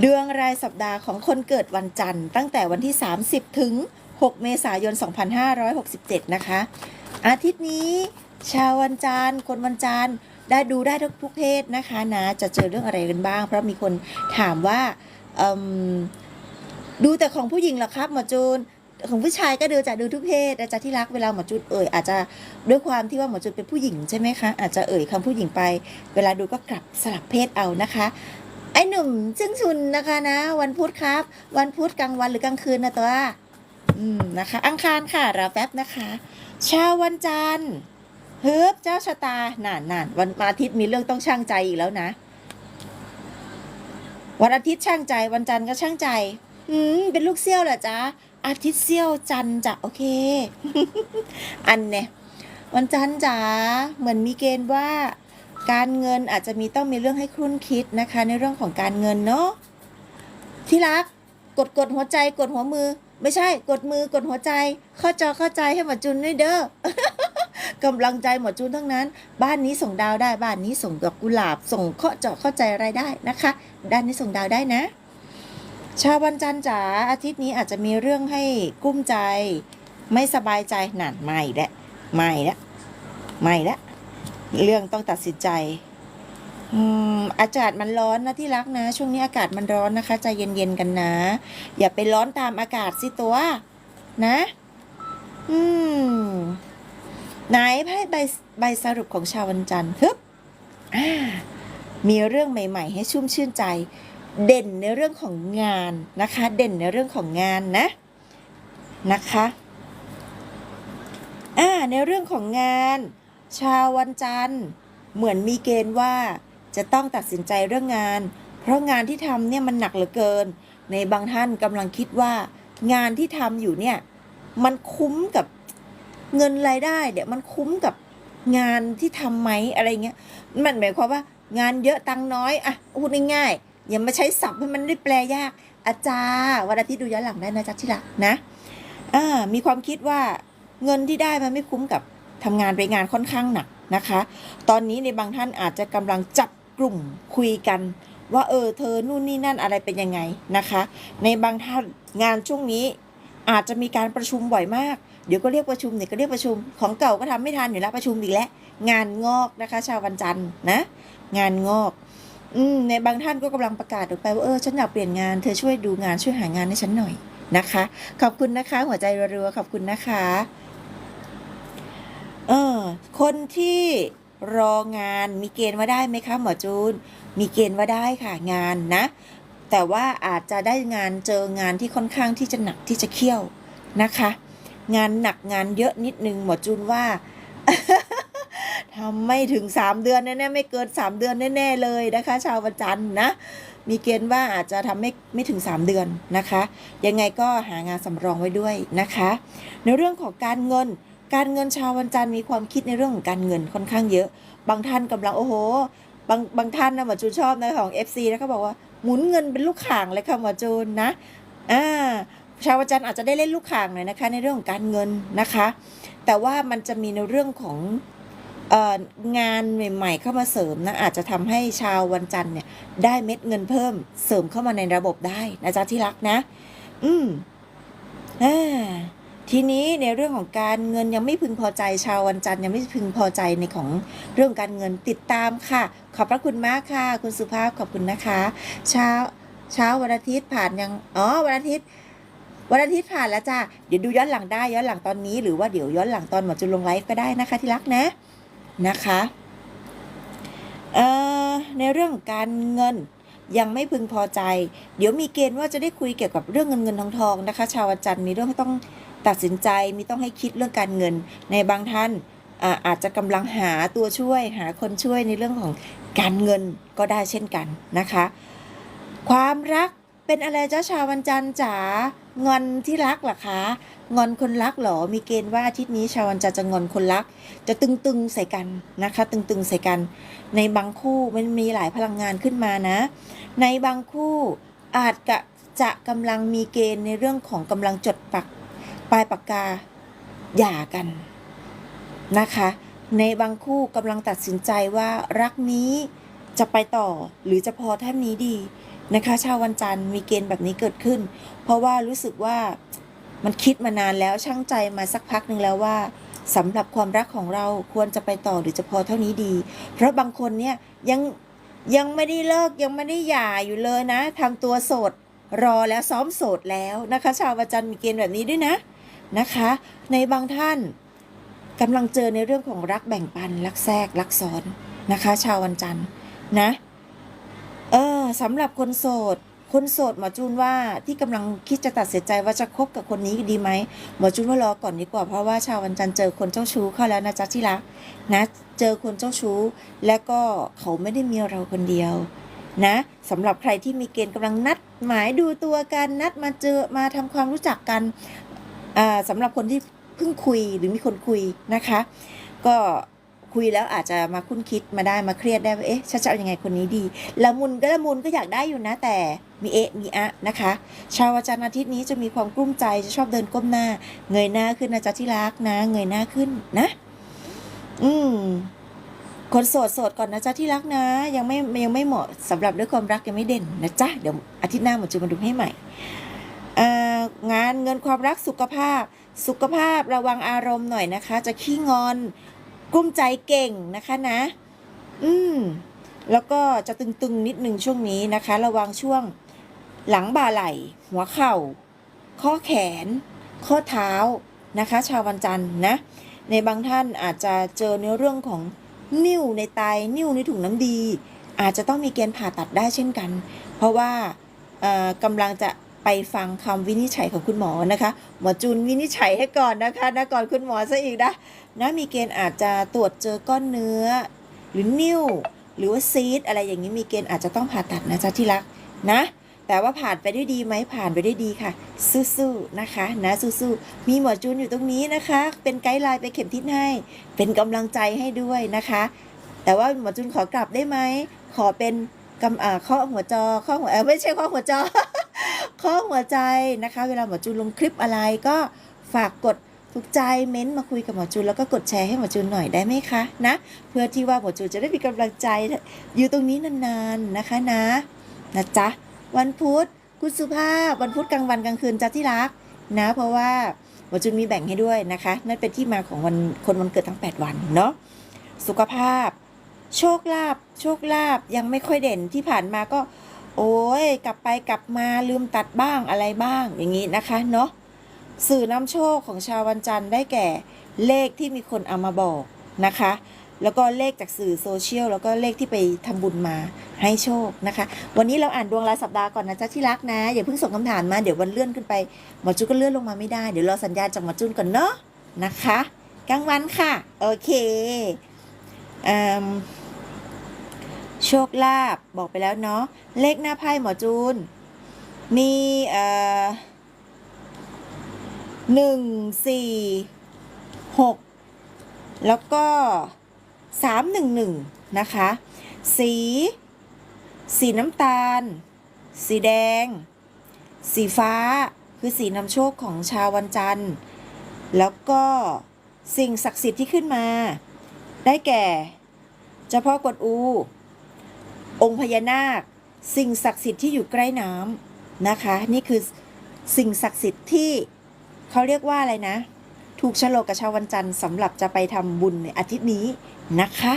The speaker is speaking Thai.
เดือนรายสัปดาห์ของคนเกิดวันจันทร์ ตั้งแต่วันที่ 30 ถึง 6 เมษายน 2567 นะคะ อาทิตย์นี้ ชาววันจันทร์ คนวันจันทร์ได้ดูได้ทุกทุกเพศนะคะนะ จะเจอเรื่องอะไรกันบ้าง เพราะมีคนถามว่าดูแต่ของผู้หญิงเหรอครับหมอจูนของผู้ชายก็ดูจะดูทุกเพศอาจารย์ที่รักเวลาหมอจูนเอ่ยอาจจะด้วยความที่ว่าหมอจูนเป็นผู้หญิงใช่ไหมคะอาจจะเอ่ยคำผู้หญิงไป เวลาดูก็กลับสลับเพศเอานะคะ ไอ้หนุ่มซึ่งชุนนะคะนะ วันพุธครับ วันพุธกลางวันหรือกลางคืนนะตัวอืมนะคะ อังคารค่ะรอแป๊บนะคะเช้าวันจันทร์เฮิบเจ้าชะตานานนานวันวันอาทิตย์มีเรื่องต้องช่างใจอีกแล้วนะ วันอาทิตย์ช่างใจ วันจันทร์ก็ช่างใจ อืมเป็นลูกเซี่ยวเหรอจ๊ะอาทิตย์เซี่ยวจันทร์จะโอเค อันเนี่ยวันจันทร์จ๋าเหมือนมีเกณฑ์ว่า การเงินอาจจะมีต้องมีเรื่องให้ครุ่นคิดนะคะ ในเรื่องของการเงินเนาะที่รักกดกดหัวใจกดหัวมือ ไม่ใช่ กดมือกดหัวใจ เข้าจอเข้าใจให้หมอจุนด้วยเด้อกำลังใจหมอจุนทั้งนั้น บ้านนี้ส่งดาวได้บ้านนี้ส่งดอกกุหลาบ ส่งเคาะเจาะเข้าใจอะไรได้นะคะ ด้านนี้ส่งดาวได้นะ ชาววันจันทร์จ๋าอาทิตย์นี้อาจจะมีเรื่องให้กุ้มใจ ไม่สบายใจหนั่นไม่และไม่และไม่และ เรื่องต้องตัดสินใจอืมอากาศมันร้อนนะที่รักนะ ช่วงนี้อากาศมันร้อนนะคะใจเย็นๆกันนะ อย่าไปร้อนตามอากาศสิตัว นะ อืมไหนไพ่ใบใบสรุปของชาววันจันทร์ฮึบอ่ามีเรื่องใหม่ ๆ ให้ชุ่มชื่นใจ เด่นในเรื่องของงานนะคะ เด่นในเรื่องของงานนะ นะคะ อ่า ในเรื่องของงาน ชาววันจันทร์ เหมือนมีเกณฑ์ว่าจะต้องตัดสินใจเรื่องงาน เพราะงานที่ทำเนี่ยมันหนักเหลือเกิน ในบางท่านกำลังคิดว่า งานที่ทำอยู่เนี่ยมันคุ้มกับเงินรายได้เดี๋ยวมันคุ้มกับงานที่ทำไหมอะไรเงี้ย มันหมายความว่างานเยอะตังค์น้อยอะพูดง่ายๆอย่ามาใช้ศัพท์ให้มันได้แปลยาก อาจารย์วันอาทิตย์ดูย้อนหลังได้นะจ๊ะที่รักนะอ่ามีความคิดว่าเงินที่ได้มันไม่คุ้มกับ ทำงานไปงานค่อนข้างหนักนะคะ ตอนนี้ในบางท่านอาจจะกำลังจับกลุ่มคุยกัน ว่าเออเธอนู่นนี่นั่นอะไรเป็นยังไงนะคะ ในบางท่านงานช่วงนี้อาจจะมีการประชุมบ่อยมาก เดี๋ยวก็เรียกประชุมเดี๋ยวก็เรียกประชุม ของเก่าก็ทำไม่ทันอยู่แล้วประชุมอีกแล้ว งานงอกนะคะ ชาววันจันทร์นะ งานงอกอืมในบางท่านก็กำลังประกาศออกไปว่าเออฉันอยากเปลี่ยนงานเธอช่วยดูงานช่วยหางานให้ฉันหน่อยนะคะ ขอบคุณนะคะ หัวใจรัวๆขอบคุณนะคะ เออ คนที่รองานมีเกณฑ์ว่าได้ไหมคะหมอจูน มีเกณฑ์ว่าได้ค่ะงานนะ แต่ว่าอาจจะได้งานเจองานที่ค่อนข้างที่จะหนักที่จะเขี้ยวนะคะ งานหนักงานเยอะนิดนึงหมอจูนว่าทำไม่ถึง 3 เดือนแน่ๆไม่เกิน 3 เดือนแน่ๆเลยนะคะ ชาววันจันทร์นะ มีเกณฑ์ว่าอาจจะทำไม่ไม่ถึง 3 เดือนนะคะ ยังไงก็หางานสำรองไว้ด้วยนะคะ ในเรื่องของการเงิน การเงินชาววันจันทร์มีความคิดในเรื่องของการเงินค่อนข้างเยอะ บางท่านกำลังโอ้โห บางบางท่านนะหมอจูนชอบนะของ FC นะเขาบอกว่าหมุนเงินเป็นลูกข่างเลยค่ะหมอจูนนะอ่าชาววันจันทร์อาจจะได้เล่นลูกข่างหน่อยนะคะ ในเรื่องของการเงินนะคะ แต่ว่ามันจะมีในเรื่องของงานใหม่ๆ เข้ามาเสริมนะอาจจะทำให้ชาววันจันทร์เนี่ยได้เม็ดเงินเพิ่มเสริมเข้ามาในระบบได้นะจ๊ะที่รักนะ อืมอ่า ทีนี้ในเรื่องของการเงินยังไม่พึงพอใจชาววันจันทร์ยังไม่พึงพอใจในของเรื่องการเงินติดตามค่ะ ขอบพระคุณมากค่ะ คุณสุภาพขอบคุณนะคะเช้าเช้าวันอาทิตย์ผ่านยังอ๋อวันอาทิตย์วันอาทิตย์ผ่านแล้วจ้าเดี๋ยวดูย้อนหลังได้ย้อนหลังตอนนี้ หรือว่าเดี๋ยวย้อนหลังตอนหมอจุลลงไลฟ์ก็ได้นะคะที่รักนะนะคะเอ่อในเรื่องของการเงินยังไม่พึงพอใจ เดี๋ยวมีเกณฑ์ว่าจะได้คุยเกี่ยวกับเรื่องเงินเงินทองทองนะคะ ชาววันจันทร์มีเรื่องที่ต้อง ตัดสินใจมีต้องให้คิดเรื่องการเงิน ในบางท่านอาอาจจะกำลังหาตัวช่วยหาคนช่วยในเรื่องของการเงินก็ได้เช่นกันนะคะ ความรักเป็นอะไรเจ้าชาววันจันทร์จ๋างอนที่รักหรอคะงอนคนรักหรอมีเกณฑ์ว่าอาทิตย์นี้ชาววันจันทร์จะงอนคนรัก จะตึงๆใส่กันนะคะ ตึงๆใส่กัน ในบางคู่มันมีหลายพลังงานขึ้นมานะ ในบางคู่อาจจะจะกำลังมีเกณฑ์ในเรื่องของกำลังจดปัก ปลายปากกาหย่ากันนะคะ ในบางคู่กำลังตัดสินใจว่ารักนี้จะไปต่อหรือจะพอเท่านี้ดีนะคะ ชาววันจันทร์มีเกณฑ์แบบนี้เกิดขึ้น เพราะว่ารู้สึกว่ามันคิดมานานแล้วช่างใจมาสักพักหนึ่งแล้วว่าสำหรับความรักของเราควรจะไปต่อหรือจะพอเท่านี้ดี เพราะบางคนเนี่ยยังยังไม่ได้เลิกยังไม่ได้หย่าอยู่เลยนะทำตัวโสดรอแล้วซ้อมโสดแล้วนะคะ ชาววันจันทร์มีเกณฑ์แบบนี้ด้วยนะ นะคะ ในบางท่านกำลังเจอในเรื่องของรักแบ่งปัน รักแทรกรักซ้อนนะคะ ชาววันจันทร์นะเออสำหรับคนโสด คนโสดหมอจูนว่าที่กำลังคิดจะตัดสินใจว่าจะคบกับคนนี้ดีไหมหมอจูนว่ารอก่อนดีกว่าเพราะว่าชาววันจันทร์เจอคนเจ้าชู้เข้าแล้วนะจ๊ะที่รักนะเจอคนเจ้าชู้ และก็เขาไม่ได้มีเราคนเดียวนะสำหรับใครที่มีเกณฑ์กำลังนัดหมายดูตัวกันนัดมาเจอมาทำความรู้จักกัน สำหรับคนที่เพิ่งคุยหรือมีคนคุยนะคะ ก็คุยแล้วอาจจะมาคุ้นคิดมาได้มาเครียดได้ว่าเอ๊ะฉันจะเอายังไงคนนี้ดีละมุนก็ละมุนก็อยากได้อยู่นะแต่มีเอะมีอะนะคะ ชาววันจันทร์อาทิตย์นี้จะมีความกลุ้มใจจะชอบเดินก้มหน้า เงยหน้าขึ้นนะจ๊ะที่รักนะ เงยหน้าขึ้นนะ อืมคนโสดโสดก่อนนะจ๊ะที่รักนะ ยังไม่ยังไม่เหมาะสำหรับเรื่องความรักยังไม่เด่นนะจ๊ะเดี๋ยวอาทิตย์หน้าหมอจะมาดูให้ใหม่ งานเงินความรักสุขภาพ สุขภาพระวังอารมณ์หน่อยนะคะ จะขี้งอนกลุ้มใจเก่งนะคะนะ อืม แล้วก็จะตึงๆนิดนึงช่วงนี้นะคะ ระวังช่วงหลังบ่าไหล่ หัวเข่า ข้อแขน ข้อเท้านะคะ ชาววันจันทร์นะ ในบางท่านอาจจะเจอในเรื่องของนิ่วในไตนิ่วในถุงน้ำดี อาจจะต้องมีเกณฑ์ผ่าตัดได้เช่นกัน เพราะว่ากำลังจะ ไปฟังคำวินิจฉัยของคุณหมอนะคะหมอจูนวินิจฉัยให้ก่อนนะคะนะก่อนคุณหมอซะอีกนะนะมีเกณฑ์อาจจะตรวจเจอก้อนเนื้อ หรือนิ่วหรือว่าซีดอะไรอย่างนี้มีเกณฑ์อาจจะต้องผ่าตัดนะจ๊ะที่รักนะแต่ว่าผ่านไปได้ดีไหมผ่านไปได้ดีค่ะ สู้ๆนะคะ นะสู้ๆมีหมอจูนอยู่ตรงนี้นะคะ เป็นไกด์ไลน์ไปเข็มทิศให้ เป็นกำลังใจให้ด้วยนะคะ แต่ว่าหมอจูนขอกลับได้ไหมขอเป็นกำอ่าข้อหัวจอข้อหัวเออไม่ใช่ข้อหัวจอ ข้อหัวใจนะคะ เวลาหมอจูนลงคลิปอะไรก็ฝากกดถูกใจเม้นต์มาคุยกับหมอจูนแล้วก็กดแชร์ให้หมอจูนหน่อยได้ไหมคะนะ เพื่อที่ว่าหมอจูนจะได้มีกำลังใจอยู่ตรงนี้นานๆนะคะนะนะจ๊ะวันพุธคุณสุภาพวันพุธกลางวันกลางคืนจ้าที่รักนะ เพราะว่าหมอจุนมีแบ่งให้ด้วยนะคะ นั่นเป็นที่มาของวันคนวันเกิดทั้ง 8 วันเนาะสุขภาพ โชคลาภโชคลาภยังไม่ค่อยเด่นที่ผ่านมาก็ โอ้ยกลับไปกลับมาลืมตัดบ้างอะไรบ้างอย่างนี้นะคะเนาะสื่อนำโชคของชาววันจันทร์ได้แก่เลขที่มีคนเอามาบอกนะคะ แล้วก็เลขจากสื่อโซเชียลแล้วก็เลขที่ไปทำบุญมาให้โชคนะคะ วันนี้เราอ่านดวงรายสัปดาห์ก่อนนะจ๊ะที่รักนะ อย่าเพิ่งส่งคำถามมาเดี๋ยววันเลื่อนขึ้นไปหมอจุนก็เลื่อนลงมาไม่ได้เดี๋ยวรอสัญญาณจากหมอจุนก่อนเนาะนะคะกลางวันค่ะ โอเคอืม โชคลาภบอกไปแล้วเนาะเลขหน้าไพ่หมอจูน มีเอ่อหนึ่งสี่หกแล้วก็สามหนึ่งหนึ่งนะคะ สี สีน้ำตาล สีแดง สีฟ้าคือสีนำโชคของชาววันจันทร์ แล้วก็สิ่งศักดิ์สิทธิ์ที่ขึ้นมา ได้แก่ เจ้าพ่อกวนอู องค์พญานาค สิ่งศักดิ์สิทธิ์ที่อยู่ใกล้น้ำนะคะ นี่คือสิ่งศักดิ์สิทธิ์ที่เขาเรียกว่าอะไรนะ ถูกชโลกกับชาววันจันทร์สำหรับจะไปทำบุญในอาทิตย์นี้นะคะ